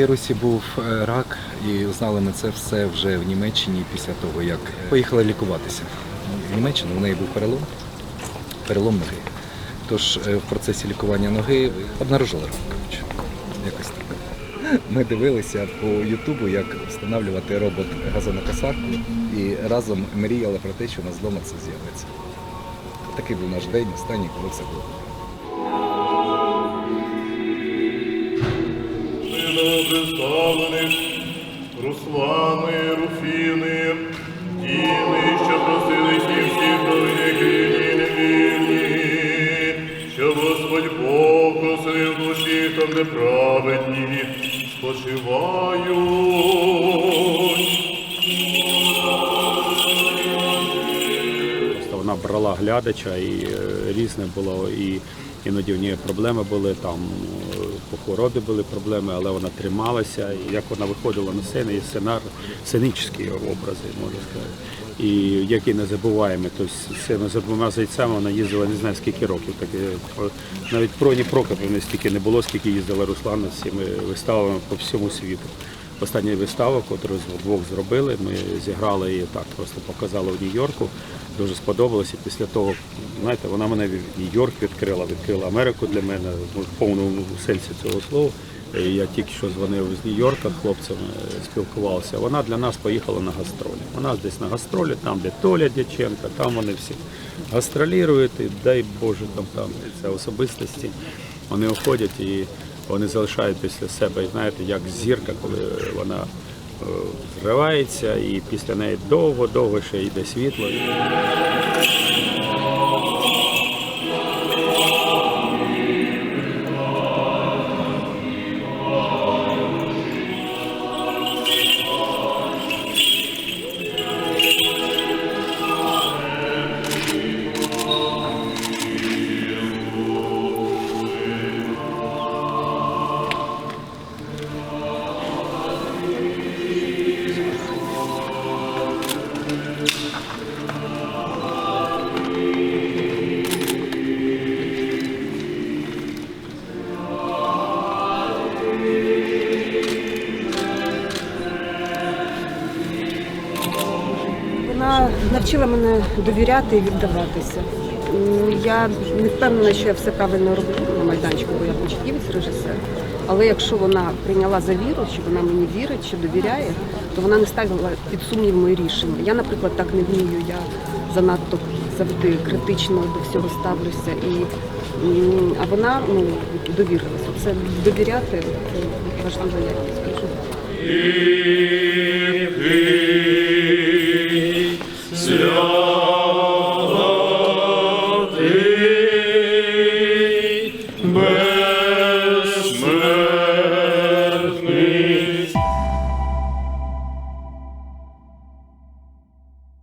моєї Русі був е, рак, і узнали ми це все вже в Німеччині після того, як поїхала лікуватися. В Німеччину у неї був перелом, перелом ноги. Тож е, в процесі лікування ноги обнаружили рак. Якось так. Ми дивилися по Ютубу, як встановлювати робот газонокосарку, і разом мріяли про те, що у нас вдома це з'явиться. Такий був наш день, останній, коли все було. Руслани, Руфіни, діли, що просились і всі провини невільні, що Господь Бог просив душі там, де спочивають. Вона брала глядача і е, різне було, і іноді в неї проблеми були, там е, по хворобі були проблеми, але вона трималася. І як вона виходила на сцену, і сценар, сценічні образи, можна сказати. І які не забуваємо, тобто сцену за двома зайцями вона їздила не знаю скільки років. Так, е, навіть про Ні Прокопівни стільки не було, скільки їздила Руслана з цими виставами по всьому світу. Остання вистава, яку вдвох зробили, ми зіграли її так, просто показали в Нью-Йорку. Дуже сподобалося. Після того, знаєте, вона мене в Нью-Йорк відкрила, відкрила Америку для мене в повному сенсі цього слова. Я тільки що дзвонив з Нью-Йорка хлопцям, е, спілкувався. Вона для нас поїхала на гастролі. Вона десь на гастролі, там, де Толя Дяченко, там вони всі гастролірують, і дай Боже, там, там це особистості. Вони уходять і вони залишають після себе, знаєте, як зірка, коли вона е, зривається, і після неї довго-довго ще йде світло. Вона навчила мене довіряти і віддаватися. Я не впевнена, що я все правильно роблю на майданчику, бо я початківець режисер. Але якщо вона прийняла за віру, що вона мені вірить, що довіряє, то вона не ставила під сумнів мої рішення. Я, наприклад, так не вмію. Я занадто завжди критично до всього ставлюся. І, а вона ну, довірилася. Це довіряти це важлива якість.